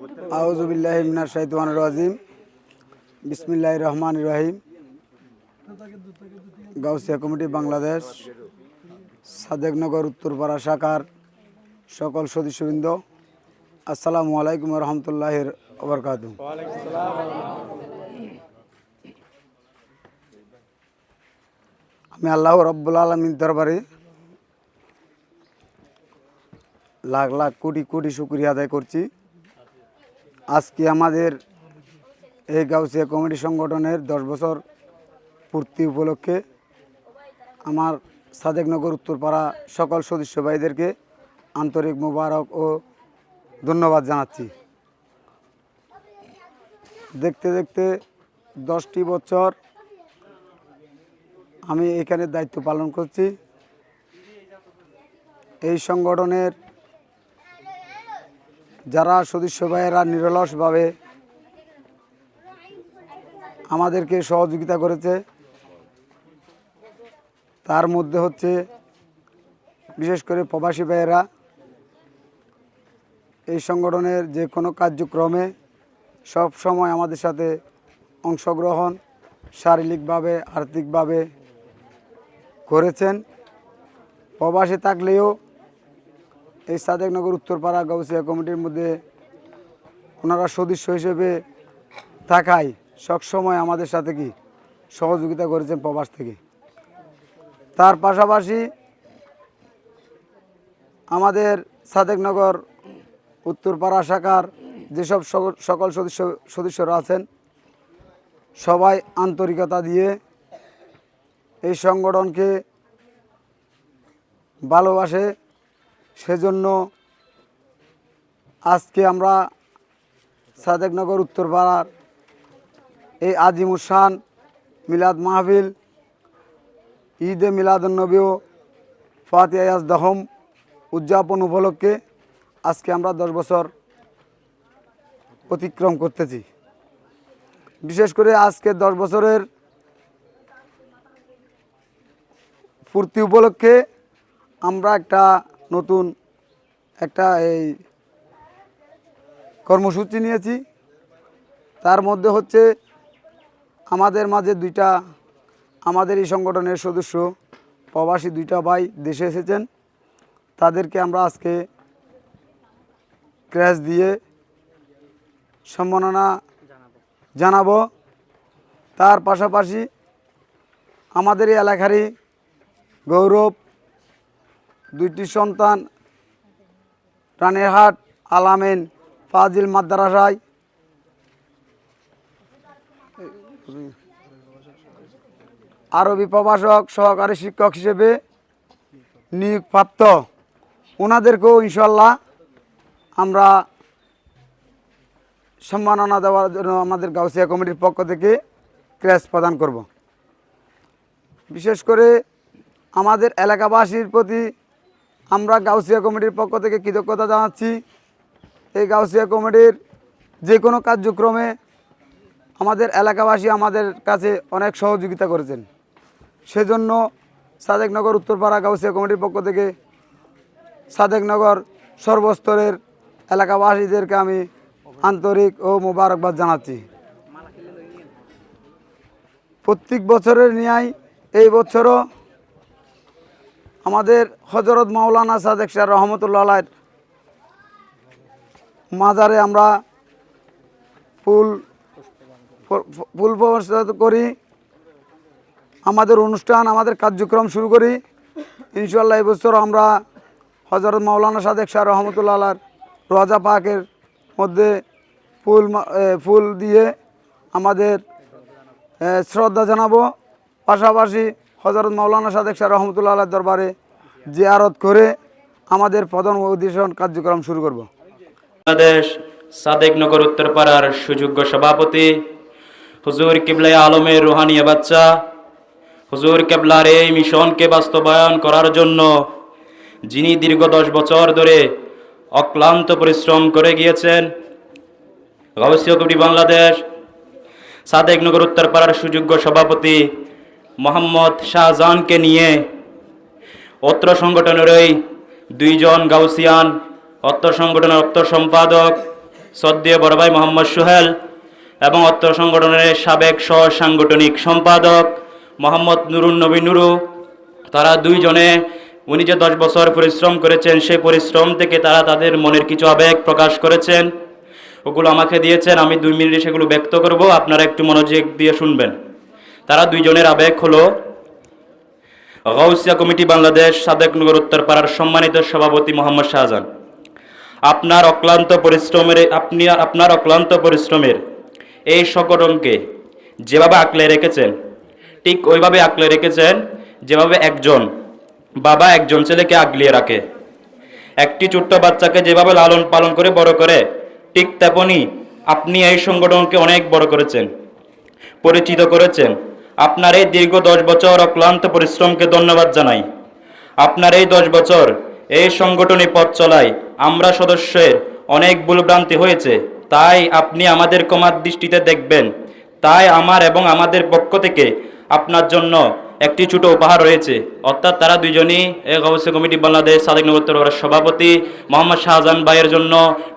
আউজুবিল্লাহ মিনার শাহিদান রাজিম। বিসমিল্লাহ রহমান রহিম। গাউসিয়া কমিটি বাংলাদেশ সাদেকনগর উত্তরপাড়া শাখার সকল সদস্যবৃন্দ, আসসালামু আলাইকুম রহমতুল্লাহ ওবরকাত আমি আল্লাহ রব্বুল আলমিন দরবারে লাখ লাখ কোটি কোটি শুক্রিয়া আদায় করছি। আজকে আমাদের এই গাউসিয়া কমিটি সংগঠনের দশ বছর পূর্তি উপলক্ষে আমার সাদেকনগর উত্তরপাড়া সকল সদস্য ভাইদেরকে আন্তরিক মোবারক ও ধন্যবাদ জানাচ্ছি। দেখতে দেখতে দশটি বছর আমি এখানে দায়িত্ব পালন করছি। এই সংগঠনের যারা সদস্য ভাইয়েরা নিরলসভাবে আমাদেরকে সহযোগিতা করেছে, তার মধ্যে হচ্ছে বিশেষ করে প্রবাসী ভাইয়েরা, এই সংগঠনের যে কোনো কার্যক্রমে সব সময় আমাদের সাথে অংশগ্রহণ শারীরিকভাবে, আর্থিকভাবে করেছেন। প্রবাসে থাকলেও এই সাদেকনগর, উত্তরপাড়া গাউসিয়া কমিটির মধ্যে ওনারা সদস্য হিসেবে থাকায় সবসময় আমাদের সাথে কি সহযোগিতা করেছেন প্রবাস থেকে। তার পাশাপাশি আমাদের সাদেকনগর, উত্তরপাড়া শাখার যেসব সকল- সকল সদস্য, সদস্যরা আছেন, সবাই আন্তরিকতা দিয়ে এই সংগঠনকে ভালোবাসে সেজন্য আজকে আমরা সাদেকনগর উত্তরপাড়ার এই আজিমুসান মিলাদ মাহফিল, ঈদে মিলাদুন্নবী ও ফাতিয়াজ দহম উদযাপন উপলক্ষে আজকে আমরা দশ বছর অতিক্রম করতেছি। বিশেষ করে আজকে দশ বছরের পূর্তি উপলক্ষে আমরা একটা নতুন একটা এই কর্মসূচি নিয়েছি। তার মধ্যে হচ্ছে আমাদের মাঝে দুইটা, আমাদের এই সংগঠনের সদস্য প্রবাসী দুইটা ভাই দেশে এসেছেন। তাদেরকে আমরা আজকে ক্র্যাশ দিয়ে সম্মাননা জানাব। তার পাশাপাশি আমাদের এই এলাকারই গৌরব দুইটি সন্তান, রানেরহাট, আলামেন, ফাজিল মাদ্রাসায়। আরবি প্রভাষক, সহকারী শিক্ষক হিসেবে নিয়োগপ্রাপ্ত। ওনাদেরকেও ইনশাল্লাহ আমরা সম্মাননা দেওয়ার জন্য আমাদের গাউসিয়া কমিটির পক্ষ থেকে ক্র্যাশ প্রদান করব। বিশেষ করে আমাদের এলাকাবাসীর প্রতি আমরা গাউসিয়া কমিটির পক্ষ থেকে কৃতজ্ঞতা জানাচ্ছি। এই গাউসিয়া কমিটির যে কোনো কার্যক্রমে আমাদের এলাকাবাসী আমাদের কাছে অনেক সহযোগিতা করেছেন। সেজন্য সাদেকনগর উত্তরপাড়া গাউসিয়া কমিটির পক্ষ থেকে সাদেকনগর সর্বস্তরের এলাকাবাসীদেরকে আমি আন্তরিক ও মোবারকবাদ জানাচ্ছি। প্রত্যেক বছরের ন্যায় এই বছরও আমাদের হজরত মাওলানা সাদেক শাহ রহমতুল্লাহ মাজারে আমরা ফুল ফুল করি। আমাদের অনুষ্ঠান, আমাদের কার্যক্রম শুরু করি। ইনশাল্লাহ এবছর আমরা হজরত মাওলানা সাদেক শাহ রহমতুল্লাহ রজা পাকের মধ্যে ফুল ফুল দিয়ে আমাদের শ্রদ্ধা জানাব। পাশাপাশি হজরত মাওলানা সাদেক শাহ রহমতুল্লাহ আলার দরবারে জিয়ারত করে আমাদের প্রধান অধিবেশন কার্যক্রম শুরু করব। বাংলাদেশ সাদেকনগর উত্তরপাড়ার সুযোগ্য সভাপতি, হুজুর কিবলাই আলমের রুহানিয়া বাচ্চা, হুজুর কেবলার এই মিশনকে বাস্তবায়ন করার জন্য যিনি দীর্ঘ দশ বছর ধরে অক্লান্ত পরিশ্রম করে গিয়েছেন গবেষীয় কমিটি বাংলাদেশ সাদেকনগর উত্তরপাড়ার সুযোগ্য সভাপতি মোহাম্মদ শাহজাহানকে নিয়ে অত্র সংগঠনের ওই দুইজন গাউসিয়ান, অত্র সংগঠনের অত্র সম্পাদক সদ্দীয় বড় ভাই মোহাম্মদ সোহেল এবং অত্র সংগঠনের সাবেক সহ সাংগঠনিক সম্পাদক মোহাম্মদ নুরুন নবী নুরু। তারা দুইজনে, উনি যে দশ বছর পরিশ্রম করেছেন সেই পরিশ্রম থেকে তারা তাদের মনের কিছু আবেগ প্রকাশ করেছেন। ওগুলো আমাকে দিয়েছেন, আমি দুই মিনিটে সেগুলো ব্যক্ত করব, আপনারা একটু মনোযোগ দিয়ে শুনবেন। তারা দুইজনের আবেগ হলো গৌসিয়া কমিটি বাংলাদেশ সাদেকনগর উত্তরপাড়ার সম্মানিত সভাপতি মোহাম্মদ শাহজাহান। আপনার অক্লান্ত পরিশ্রমের, আপনি আপনার অক্লান্ত পরিশ্রমের এই সংগঠনকে যেভাবে আঁকলে রেখেছেন, ঠিক ওইভাবে আঁকলে রেখেছেন যেভাবে একজন বাবা একজন ছেলেকে আগলিয়ে রাখে। একটি ছোট্ট বাচ্চাকে যেভাবে লালন পালন করে, বড় করে, ঠিক তেমনই আপনি এই সংগঠনকে অনেক বড় করেছেন, পরিচিত করেছেন। আপনার এই দীর্ঘ দশ বছর অক্লান্ত পরিশ্রমকে ধন্যবাদ জানাই। আপনার এই দশ বছর এই সংগঠনে পথ চলায় আমরা সদস্যের অনেক ভুলভ্রান্তি হয়েছে, তাই আপনি আমাদের কমার দৃষ্টিতে দেখবেন। তাই আমার এবং আমাদের পক্ষ থেকে আপনার জন্য একটি ছোট উপহার রয়েছে। অর্থাৎ তারা দুইজনই এক অবশ্যই কমিটি বাংলাদেশ সাদেক নগর সভাপতি মোহাম্মদ শাহজাহান ভাইয়ের জন্য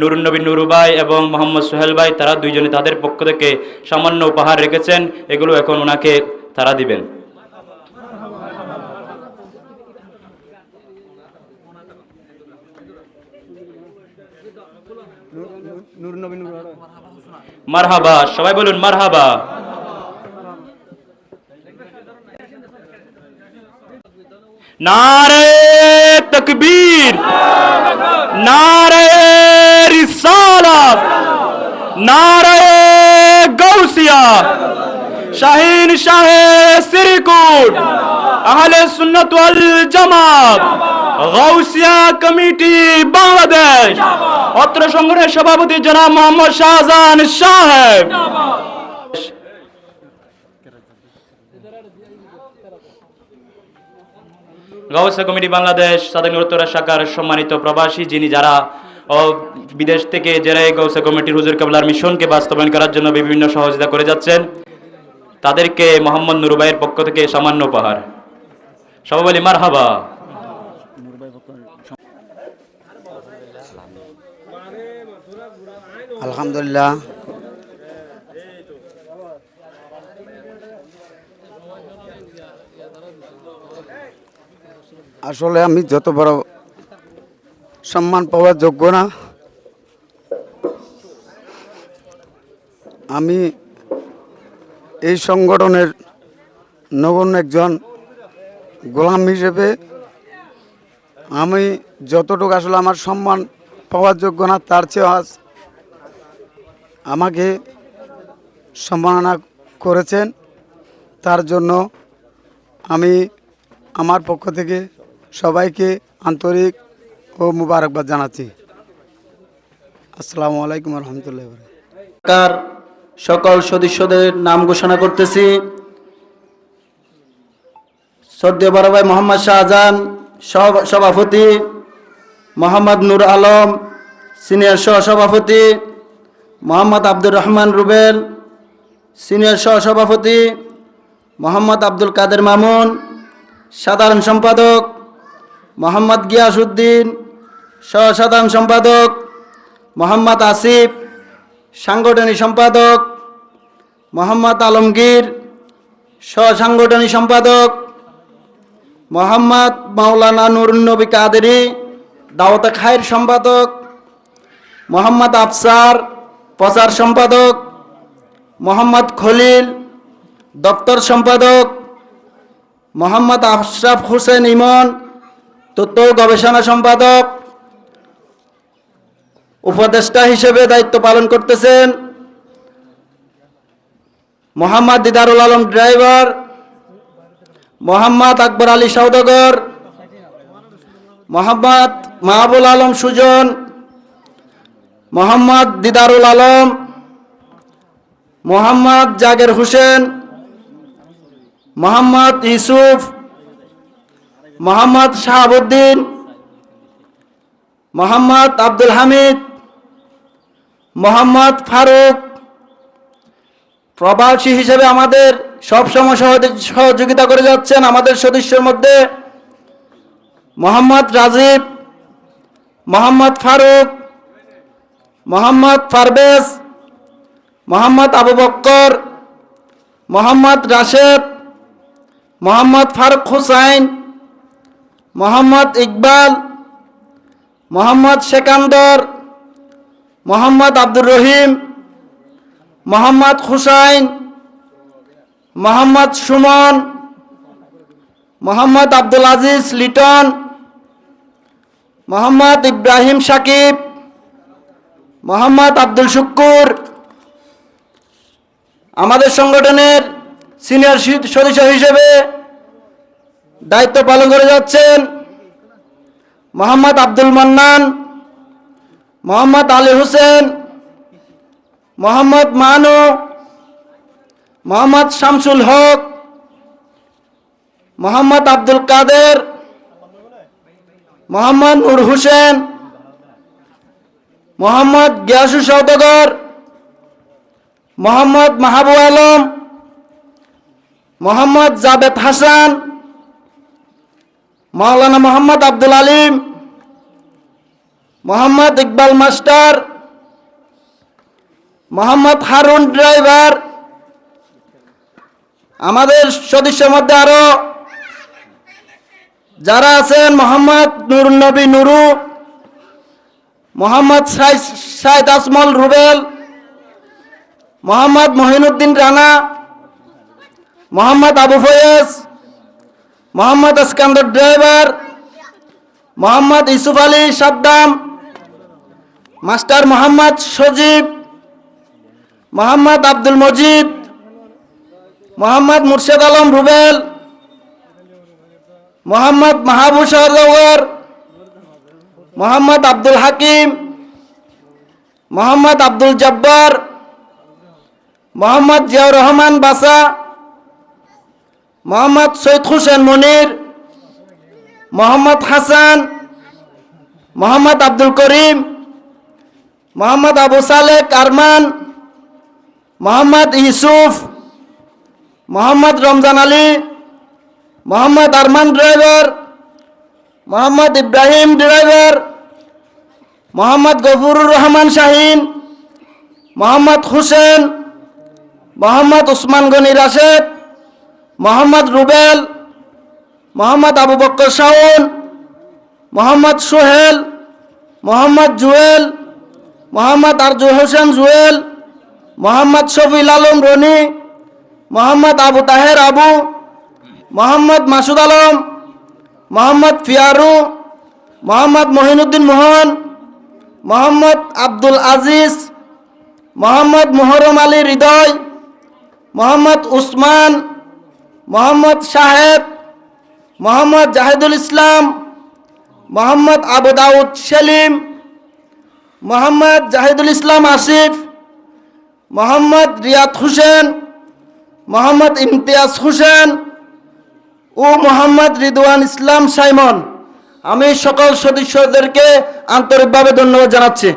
নুরুন নবী নুরু ভাই এবং মোহাম্মদ সোহেল ভাই তারা দুইজনই তাদের পক্ষ থেকে সামান্য উপহার রেখেছেন। এগুলো এখন ওনাকে তারা দিবেন। মারহাবা সবাই বলুন মারহাবা। নারে তকবীর, নারে রিসালাত, নারে গৌসিয়া শাহিন শাহে সিরিকুট, আহলে সুন্নাত ওয়াল জামাত গৌসিয়া কমিটি বাংলাদেশ। অত্র সংগঠনের সভাপতি জনাব মোহাম্মদ শাহজাহান সাহেব গাউসা কমিটি বাংলাদেশ স্বাধীন উত্তরা শাখার সম্মানিত প্রবাসী, যিনি যারা বিদেশ থেকে যারা এই গৌসা কমিটির হুজুর কাবলার মিশনকে বাস্তবায়ন করার জন্য বিভিন্ন সহযোগিতা করে যাচ্ছেন, তাদেরকে মোহাম্মদ নুরুবাইয়ের পক্ষ থেকে সামান্য উপহার। সবাই মার হাবা আলহামদুলিল্লাহ। আসলে আমি যত বড় সম্মান পাওয়ার যোগ্য না, আমি এই সংগঠনের নগণ্য একজন গোলাম হিসেবে আমি যতটুকু আসলে আমার সম্মান পাওয়ার যোগ্য না, তার চেয়ে আজ আমাকে সম্মাননা করেছেন। তার জন্য আমি আমার পক্ষ থেকে সবাইকে আন্তরিক ও মুবারকবাদ জানাচ্ছি। আসসালামু আলাইকুম রহমতুল্লাহ কার সকল সদস্যদের নাম ঘোষণা করতেছি। সদ্য বড় ভাই মোহাম্মদ শাহজাহান সভাপতি, মোহাম্মদ নূর আলম, সিনিয়র সহ সভাপতি মোহাম্মদ আব্দুর রহমান রুবেল, সিনিয়র সহ সভাপতি মোহাম্মদ আব্দুল কাদের মামুন সাধারণ সম্পাদক মোহাম্মদ গিয়াসউদ্দিন সহ সাধারণ সম্পাদক মোহাম্মদ আসিফ, সাংগঠনিক সম্পাদক মোহাম্মদ আলমগীর, সহসাংগঠনিক সম্পাদক মোহাম্মদ মাওলানা নুরুন্নবী কাদেরি, দাওয়াত খায়ের সম্পাদক মোহাম্মদ আফসার, প্রচার সম্পাদক মোহাম্মদ খলিল, দপ্তর সম্পাদক মোহাম্মদ আশরাফ হোসেন ইমন, তথ্য গবেষণা সম্পাদক, উপদেষ্টা হিসেবে দায়িত্ব পালন করতেছেন মোহাম্মদ দিদারুল আলম ড্রাইভার, মোহাম্মদ আকবর আলী সৌদাগর মোহাম্মদ মাহবুল আলম সুজন, মোহাম্মদ দিদারুল আলম, মোহাম্মদ জাগের হোসেন মোহাম্মদ ইউসুফ, মোহাম্মদ শাহাবুদ্দিন, মোহাম্মদ আব্দুল হামিদ, মোহাম্মদ ফারুক। প্রবাসী হিসেবে আমাদের সবসময় সহযোগিতা করে যাচ্ছেন আমাদের সদস্যের মধ্যে মোহাম্মদ রাজীব, মোহাম্মদ ফারুক, মোহাম্মদ পারভেজ মোহাম্মদ আবু বক্কর, মোহাম্মদ রাশেদ মোহাম্মদ ফারুক হুসাইন, মোহাম্মদ ইকবাল, মোহাম্মদ সেকান্দর, মোহাম্মদ আব্দুর রহিম, মোহাম্মদ হুসাইন, মোহাম্মদ সুমন, মোহাম্মদ আব্দুল আজিজ লিটন, মোহাম্মদ ইব্রাহিম সাকিব, মোহাম্মদ আব্দুল শুক্কুর। আমাদের সংগঠনের সিনিয়র সদস্য হিসেবে দায়িত্ব পালন করে যাচ্ছেন মোহাম্মদ আব্দুল মান্নান, মোহাম্মদ আলী হোসেন, মোহাম্মদ মানু, মোহাম্মদ শামসুল হক, মোহাম্মদ আব্দুল কাদের, মোহাম্মদ নূর হোসেন, মোহাম্মদ গিয়াসু সৌদাগর মোহাম্মদ মাহাবু আলম মোহাম্মদ জাবেদ হাসান, মাওলানা মোহাম্মদ আব্দুল আলিম, মোহাম্মদ ইকবাল মাস্টার, মোহাম্মদ হারুন ড্রাইভার, আমাদের সদস্যের মধ্যে আরও যারা আছেন, মোহাম্মদ নুর নুরুন্নবী নুরু, মোহাম্মদ সাইদ আসমল রুবেল, মোহাম্মদ মহিনুদ্দিন রানা মোহাম্মদ আবু ফয়েজ, মোহাম্মদ ইস্কান্দর ড্রাইভার, মোহাম্মদ ইসুফ আলী সাদ্দাম, মাস্টার মোহাম্মদ সজীব, মোহাম্মদ আব্দুল মজিদ, মোহাম্মদ মুর্শেদ আলম রুবেল, মোহাম্মদ মাহবুব সরওয়ার মোহাম্মদ আব্দুল হাকিম, মোহাম্মদ আব্দুল জব্বার, মোহাম্মদ জিয়াউর রহমান বাসা মোহাম্মদ সৈয়দ হোসেন মনির, মোহাম্মদ হাসান, মোহাম্মদ আব্দুল করিম, মোহাম্মদ আবু সালেক আরমান, মোহাম্মদ ইউসুফ, মোহাম্মদ রমজান আলী, মোহাম্মদ আরমান ড্রাইভার, মোহাম্মদ ইব্রাহিম ড্রাইভার, মোহাম্মদ গফুরুর রহমান শাহিন, মোহাম্মদ হুসেন, মোহাম্মদ উসমান গনি রাশেদ মোহাম্মদ রুবেল, মোহাম্মদ আবু বক্কর শাওন, মোহাম্মদ সোহেল, মোহাম্মদ জুয়েল, মোহাম্মদ আরজু হোসেন জুয়েল, মোহাম্মদ শফিল আলম রনি, মোহাম্মদ আবু তাহের আবু, মোহাম্মদ মাসুদ আলম, মোহাম্মদ ফিয়ারু, মোহাম্মদ মহিনুদ্দিন মোহন, মোহাম্মদ আব্দুল আজিজ, মোহাম্মদ মোহরম আলী হৃদয়, মোহাম্মদ উসমান মোহাম্মদ সাহেব মোহাম্মদ জাহিদুল ইসলাম, মোহাম্মদ আবু দাউদ সেলিম, মোহাম্মদ জাহিদুল ইসলাম আসিফ, মোহাম্মদ রিয়াদ হোসেন, মোহাম্মদ ইমতিয়াজ হোসেন ও মোহাম্মদ রিদওয়ান ইসলাম সাইমন। আমি সকল সদস্যদেরকে আন্তরিকভাবে ধন্যবাদ জানাচ্ছি।